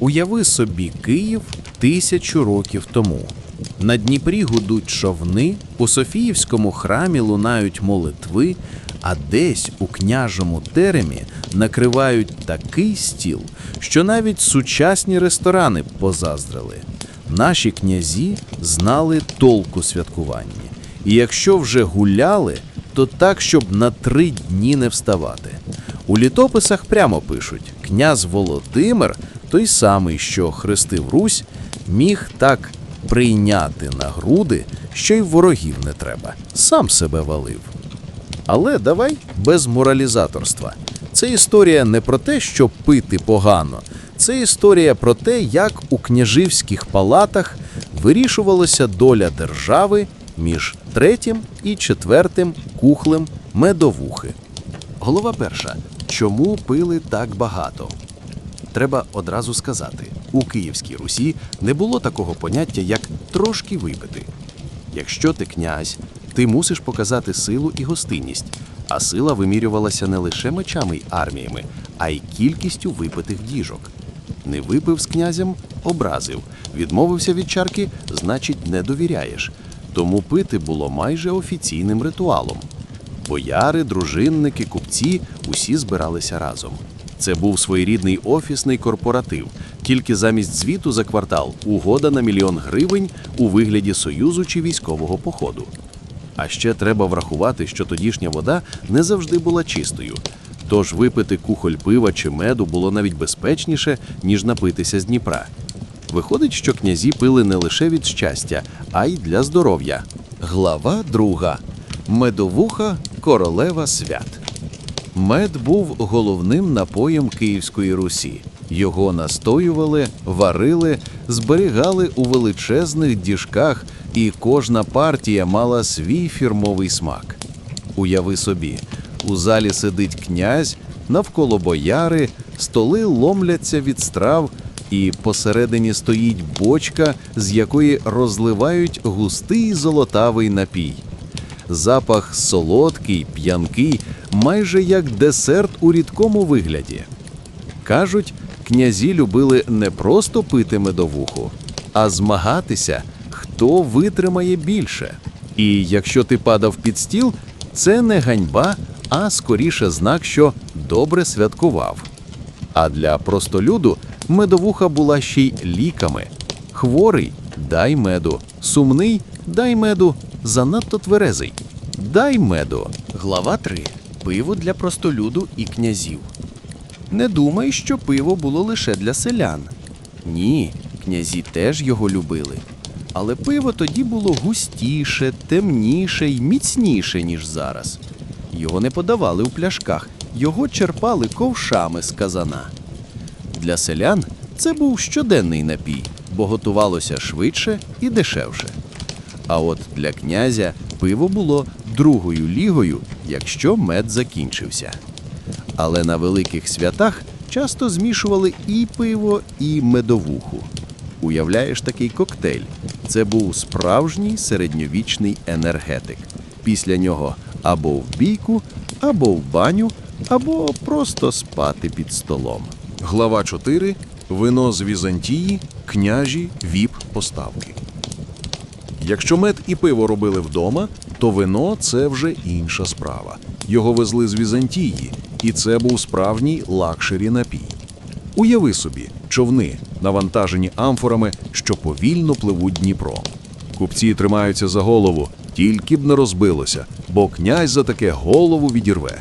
Уяви собі Київ тисячу років тому. На Дніпрі гудуть човни, у Софіївському храмі лунають молитви, а десь у княжому теремі накривають такий стіл, що навіть сучасні ресторани позаздрили. Наші князі знали толку святкування. І якщо вже гуляли, то так, щоб на три дні не вставати. У літописах прямо пишуть: князь Володимир, той самий, що хрестив Русь, міг так прийняти на груди, що й ворогів не треба, сам себе валив. Але давай без моралізаторства. Це історія не про те, що пити погано, це історія про те, як у княжівських палатах вирішувалася доля держави між третім і четвертим кухлем медовухи. Голова перша. Чому пили так багато? Треба одразу сказати: у Київській Русі не було такого поняття, як трошки випити. Якщо ти князь, ти мусиш показати силу і гостинність, а сила вимірювалася не лише мечами й арміями, а й кількістю випитих діжок. Не випив з князем образив, відмовився від чарки, значить, не довіряєш. Тому пити було майже офіційним ритуалом. Бояри, дружинники, купці усі збиралися разом. Це був своєрідний офісний корпоратив, тільки замість звіту за квартал угода на мільйон гривень у вигляді союзу чи військового походу. А ще треба врахувати, що тодішня вода не завжди була чистою. Тож випити кухоль пива чи меду було навіть безпечніше, ніж напитися з Дніпра. Виходить, що князі пили не лише від щастя, а й для здоров'я. Глава друга. Медовуха королева свят. Мед був головним напоєм Київської Русі. Його настоювали, варили, зберігали у величезних діжках, і кожна партія мала свій фірмовий смак. Уяви собі, у залі сидить князь, навколо бояри, столи ломляться від страв, і посередині стоїть бочка, з якої розливають густий золотавий напій. Запах солодкий, п'янкий, майже як десерт у рідкому вигляді. Кажуть, князі любили не просто пити медовуху, а змагатися, хто витримає більше. І якщо ти падав під стіл, це не ганьба, а скоріше знак, що добре святкував. А для простолюду медовуха була ще й ліками. Хворий дай меду, сумний дай меду, занадто тверезий. Дай меду. Глава 3. Пиво для простолюду і князів. Не думай, що пиво було лише для селян. Ні, князі теж його любили. Але пиво тоді було густіше, темніше й міцніше, ніж зараз. Його не подавали у пляшках, його черпали ковшами з казана. Для селян це був щоденний напій, бо готувалося швидше і дешевше. А от для князя пиво було другою лігою, якщо мед закінчився. Але на великих святах часто змішували і пиво, і медовуху. Уявляєш такий коктейль? Це був справжній середньовічний енергетик. Після нього або в бійку, або в баню, або просто спати під столом. Глава 4. Вино з Візантії, княжі, віп поставки. Якщо мед і пиво робили вдома, то вино це вже інша справа. Його везли з Візантії, і це був справжній лакшері напій. Уяви собі, човни, навантажені амфорами, що повільно пливуть Дніпром. Купці тримаються за голову, тільки б не розбилося, бо князь за таке голову відірве.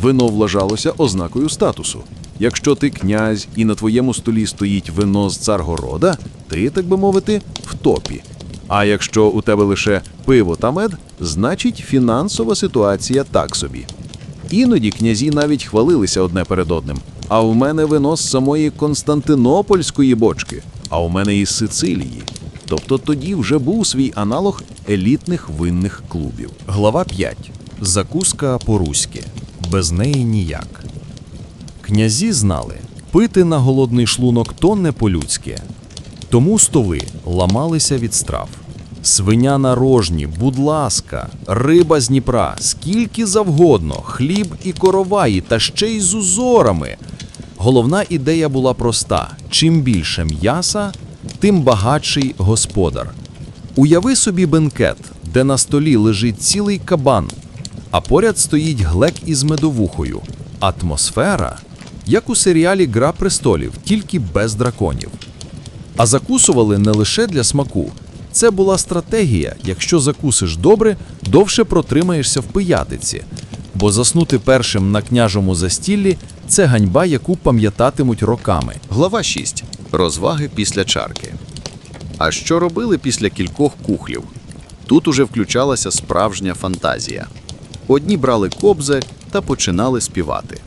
Вино вважалося ознакою статусу. Якщо ти князь і на твоєму столі стоїть вино з царгорода, ти, так би мовити, в топі. А якщо у тебе лише пиво та мед, значить фінансова ситуація так собі. Іноді князі навіть хвалилися одне перед одним. А в мене вино з самої Константинопольської бочки, а у мене із Сицилії. Тобто тоді вже був свій аналог елітних винних клубів. Глава 5. Закуска по-руськи. Без неї ніяк. Князі знали, пити на голодний шлунок то не по-людськи. Тому столи ламалися від страв. Свиня на рожні, будь ласка, риба з Дніпра, скільки завгодно, хліб і короваї, та ще й з узорами. Головна ідея була проста: чим більше м'яса, тим багатший господар. Уяви собі бенкет, де на столі лежить цілий кабан, а поряд стоїть глек із медовухою. Атмосфера, як у серіалі Гра престолів, тільки без драконів. А закусували не лише для смаку. Це була стратегія. Якщо закусиш добре, довше протримаєшся в пиятиці. Бо заснути першим на княжому застіллі це ганьба, яку пам'ятатимуть роками. Глава 6. Розваги після чарки. А що робили після кількох кухлів? Тут уже включалася справжня фантазія. Одні брали кобзи та починали співати.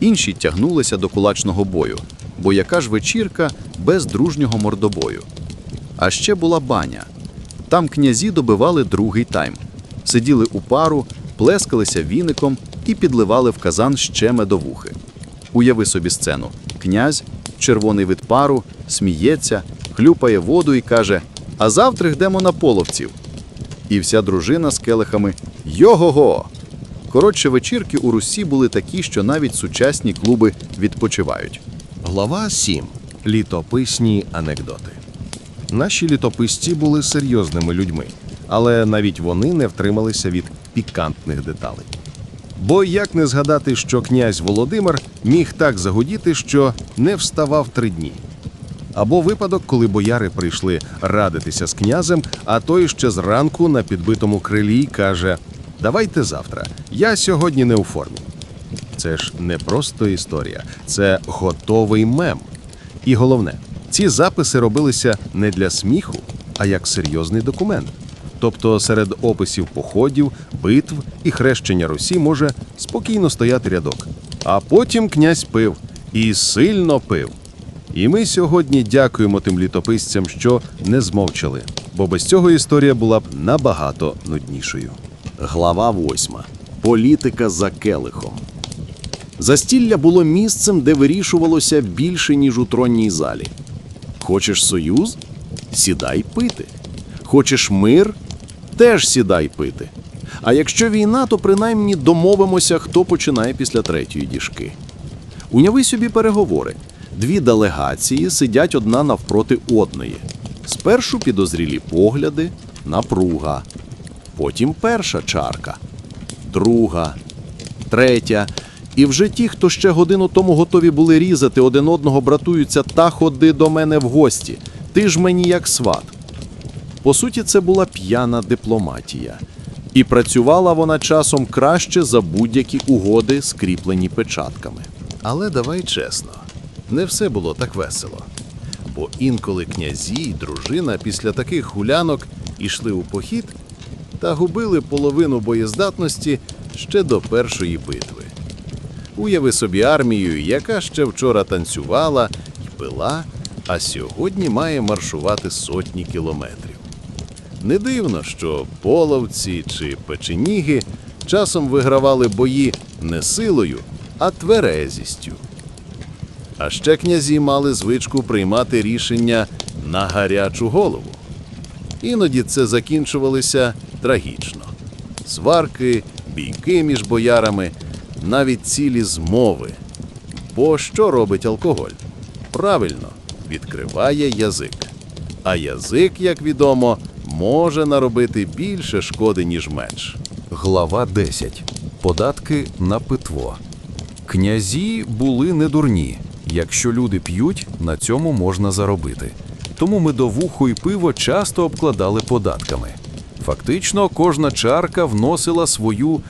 Інші тягнулися до кулачного бою, бо яка ж вечірка без дружнього мордобою. А ще була баня. Там князі добивали другий тайм. Сиділи у пару, плескалися віником і підливали в казан ще медовухи. Уяви собі сцену. Князь, червоний вид пару, сміється, хлюпає воду і каже: А завтра йдемо на половців. І вся дружина з келихами Його-го! Коротше, вечірки у Русі були такі, що навіть сучасні клуби відпочивають. Глава 7. Літописні анекдоти. Наші літописці були серйозними людьми, але навіть вони не втрималися від пікантних деталей. Бо як не згадати, що князь Володимир міг так загудіти, що не вставав три дні. Або випадок, коли бояри прийшли радитися з князем, а той ще зранку на підбитому крилі каже: Давайте завтра, я сьогодні не у формі. Це ж не просто історія, це готовий мем. І головне, ці записи робилися не для сміху, а як серйозний документ. Тобто серед описів походів, битв і хрещення Русі може спокійно стояти рядок. А потім князь пив і сильно пив. І ми сьогодні дякуємо тим літописцям, що не змовчали, бо без цього історія була б набагато нуднішою. Глава 8. Політика за келихом. Застілля було місцем, де вирішувалося більше, ніж у тронній залі. Хочеш союз? Сідай пити. Хочеш мир? Теж сідай пити. А якщо війна, то принаймні домовимося, хто починає після третьої діжки. Уяви собі переговори. Дві делегації сидять одна навпроти одної. Спершу підозрілі погляди, напруга. Потім перша чарка, друга, третя. І вже ті, хто ще годину тому готові були різати один одного, братуються та ходи до мене в гості. Ти ж мені як сват. По суті, це була п'яна дипломатія. І працювала вона часом краще за будь-які угоди, скріплені печатками. Але давай чесно, не все було так весело. Бо інколи князі й дружина після таких гулянок ішли у похід та губили половину боєздатності ще до першої битви. Уяви собі армію, яка ще вчора танцювала і пила, а сьогодні має маршувати сотні кілометрів. Не дивно, що половці чи печеніги часом вигравали бої не силою, а тверезістю. А ще князі мали звичку приймати рішення на гарячу голову. Іноді це закінчувалося трагічно. Сварки, бійки між боярами, навіть цілі змови. Бо що робить алкоголь? Правильно, відкриває язик. А язик, як відомо, може наробити більше шкоди, ніж меч. Глава 10. Податки на питво. Князі були не дурні. Якщо люди п'ють, на цьому можна заробити. Тому медовуху і пиво часто обкладали податками. Фактично, кожна чарка вносила свою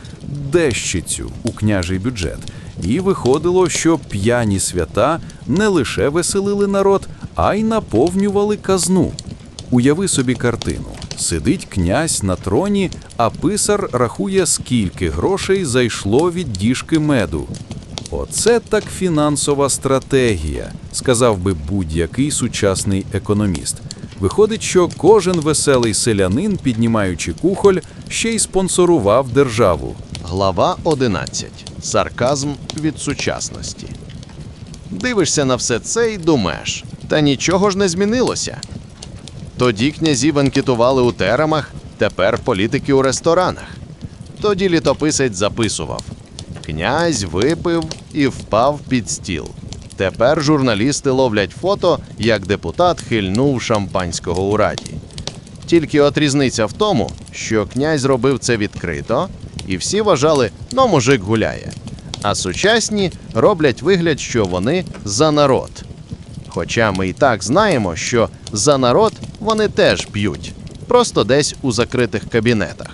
дещицю у княжий бюджет. І виходило, що п'яні свята не лише веселили народ, а й наповнювали казну. Уяви собі картину: сидить князь на троні, а писар рахує, скільки грошей зайшло від діжки меду. Оце так фінансова стратегія, сказав би будь-який сучасний економіст. Виходить, що кожен веселий селянин, піднімаючи кухоль, ще й спонсорував державу. Глава 11. Сарказм від сучасності. Дивишся на все це і думаєш, та нічого ж не змінилося. Тоді князі банкетували у теремах, тепер політики у ресторанах. Тоді літописець записував: Князь випив і впав під стіл. Тепер журналісти ловлять фото, як депутат хильнув шампанського у раді. Тільки от різниця в тому, що князь робив це відкрито, і всі вважали, ну мужик гуляє. А сучасні роблять вигляд, що вони за народ. Хоча ми і так знаємо, що за народ вони теж п'ють, просто десь у закритих кабінетах.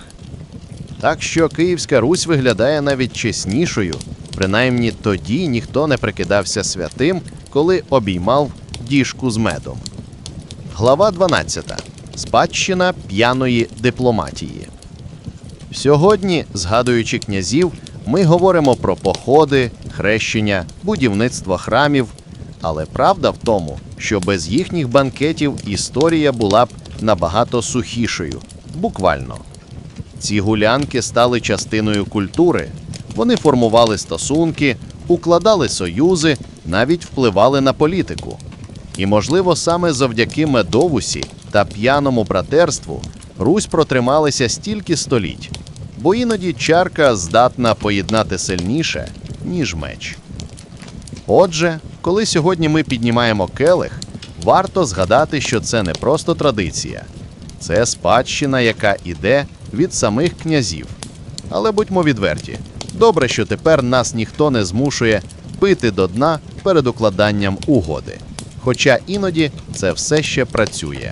Так що Київська Русь виглядає навіть чеснішою, принаймні тоді ніхто не прикидався святим, коли обіймав діжку з медом. Глава 12. Спадщина п'яної дипломатії. Сьогодні, згадуючи князів, ми говоримо про походи, хрещення, будівництво храмів. Але правда в тому, що без їхніх банкетів історія була б набагато сухішою, буквально. Ці гулянки стали частиною культури. Вони формували стосунки, укладали союзи, навіть впливали на політику. І, можливо, саме завдяки медовусі та п'яному братерству Русь протрималася стільки століть, бо іноді чарка здатна поєднати сильніше, ніж меч. Отже, коли сьогодні ми піднімаємо келих, варто згадати, що це не просто традиція, це спадщина, яка іде від самих князів. Але будьмо відверті, добре, що тепер нас ніхто не змушує пити до дна перед укладанням угоди. Хоча іноді це все ще працює.